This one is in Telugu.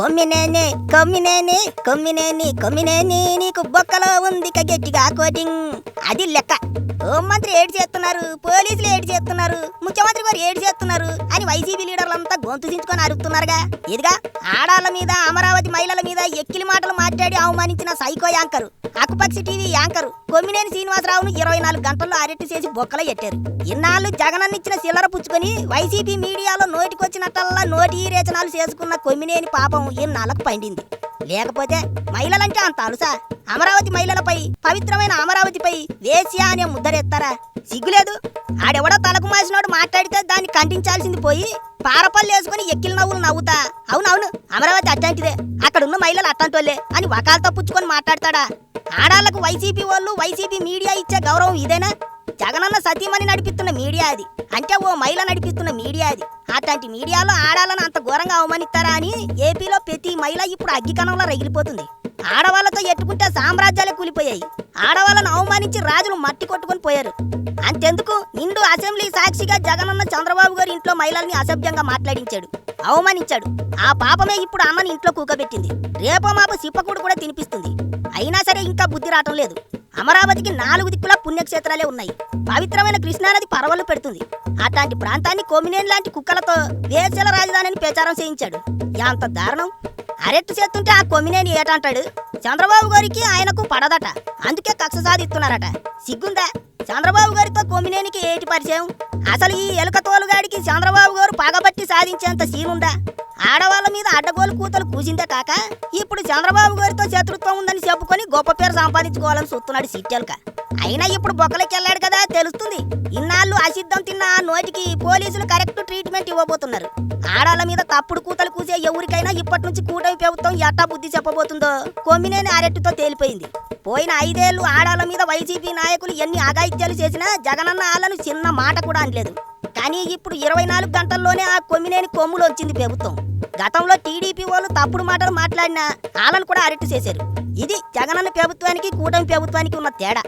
కొమ్మినేని కొమ్మినేని కొమ్మినేని కొమ్మినేని నీకు బొక్కలో ఉంది గట్టిగా కోటింగ్. అది లెక్క. హోంమంత్రి ఏడు చేస్తున్నారు పోలీసులు ఏడు చేస్తున్నారు ముఖ్యమంత్రి గారు ఏడు చేస్తున్నారు అని వైసీపీ లీడర్లంతా గొంతు దించుకొని అరుపుతున్నారుగా ఇదిగా ఆడాళ్ళ మీద అమరావతి మహిళల మీద ఎక్కిలి మాటలు మాట్లాడి అవమానించిన సైకో యాంకరు. అకుపక్షి టీవీ యాంకరు కొమ్మినేని శ్రీనివాసరావును ఇరవై నాలుగు గంటల్లో అరెస్టు చేసి బొక్కలో ఎట్టారు. ఇన్నాళ్ళు జగనన్నిచ్చిన చిల్లర పుచ్చుకొని వైసీపీ మీడియాలో నోటికొచ్చినట్టల్లా నోటి రేచనాలు చేసుకున్న కొమ్మినేని పాపం ఇన్నాళ్ళకు పండింది. లేకపోతే మహిళలంటే అంత అలుసా? అమరావతి మహిళలపై పవిత్రమైన అమరావతిపై వేశ్య అనే ముద్దరెత్తారా? సిగ్గులేదు. ఆడెవడో తలకు మాసినోడు మాట్లాడితే దాన్ని ఖండించాల్సింది పోయి పారపల్లి వేసుకుని ఎక్కిల నవ్వులు నవ్వుతా. అవునవును అమరావతి అట్లాంటిదే. మహిళలు అట్టంటోళ్ళే అని వకాలతో పుచ్చుకొని మాట్లాడతాడా? ఆడాళ్ళకు వైసీపీ వాళ్ళు వైసీపీ మీడియా ఇచ్చే గౌరవం ఇదేనా? జగనన్న సతీమణి నడిపిస్తున్న మీడియా అది. అంటే ఓ మహిళ నడిపిస్తున్న మీడియా అది. అట్లాంటి మీడియాలో ఆడాలను అంత ఘోరంగా అవమానిస్తారా అని ఏపీలో ప్రతి మహిళ ఇప్పుడు అగ్గికణంలో రగిలిపోతుంది. ఆడవాళ్ళతో ఎట్టుకుంటే సామ్రాజ్యాలే కూలిపోయాయి. ఆడవాళ్ళను అవమానించి రాజులు మట్టి కొట్టుకొని పోయారు. అంతెందుకు? నిండు అసెంబ్లీ సాక్షిగా జగనన్న చంద్రబాబు గారి ఇంట్లో మహిళల్ని అసభ్యంగా మాట్లాడించాడు. అవమానించాడు. ఆ పాపమే ఇప్పుడు అమ్మని ఇంట్లో కూకబెట్టింది. రేపో మాపు సిప్పకూడు కూడా తినిపిస్తుంది. అయినా సరే ఇంకా బుద్ధి రావటం లేదు. అమరావతికి నాలుగు దిక్కులా పుణ్యక్షేత్రాలే ఉన్నాయి. పవిత్రమైన కృష్ణానది పరవలు పెడుతుంది. అట్లాంటి ప్రాంతాన్ని కొమినేని లాంటి కుక్కలతో వేసల రాజధానిని ప్రచారం చేయించాడు. ఎంత దారుణం. అరెట్టు చేస్తుంటే ఆ కొమ్మినేని ఏటంటాడు? చంద్రబాబు గారికి ఆయనకు పడదట. అందుకే కక్ష సాధిస్తున్నారట. సిగ్గుందా? చంద్రబాబు గారితో కొమ్మినేనికి ఏటి పరిచయం? అసలు ఈ ఎలుక తోలుగాడికి చంద్రబాబు గారు పగబట్టి సాధించేంత సీనుందా ఆడవాళ్ళ మీద అడ్డగోలు కూతలు కూసిందే కాక ఇప్పుడు చంద్రబాబు గారితో శత్రుత్వం ఉందని చెప్పుకొని గొప్ప పేరు సంపాదించుకోవాలని చూస్తున్నాడు సిట్టెలక అయినా ఇప్పుడు బొక్కలకి వెళ్ళాడు కదా తెలుస్తుంది. ఇన్నాళ్ళు అసిద్ధం తిన్న నోటికి పోలీసులు కరెక్ట్ ట్రీట్మెంట్ ఇవ్వబోతున్నారు. ఆడాల మీద తప్పుడు కూతలు కూసే ఎవరికైనా ఇప్పటి నుంచి కూటమి ప్రభుత్వం ఎట్టా బుద్ధి చెప్పబోతుందో? కొమ్మినేని అరెట్టుతో తేలిపోయింది. పోయిన ఐదేళ్ళు ఆడాల మీద వైసీపీ నాయకులు ఎన్ని అఘాయిత్యాలు చేసినా జగనన్న ఆళ్ళను చిన్న మాట కూడా అనలేదు. కానీ ఇప్పుడు ఇరవై నాలుగు గంటల్లోనే ఆ కొమ్మినేని కొమ్ములు వచ్చింది ప్రభుత్వం. గతంలో టీడీపీ వాళ్ళు తప్పుడు మాటలు మాట్లాడినా ఆళ్ళను కూడా అరెట్టు చేశారు. ఇది జగనన్న ప్రభుత్వానికి కూటమి ప్రభుత్వానికి ఉన్న తేడా.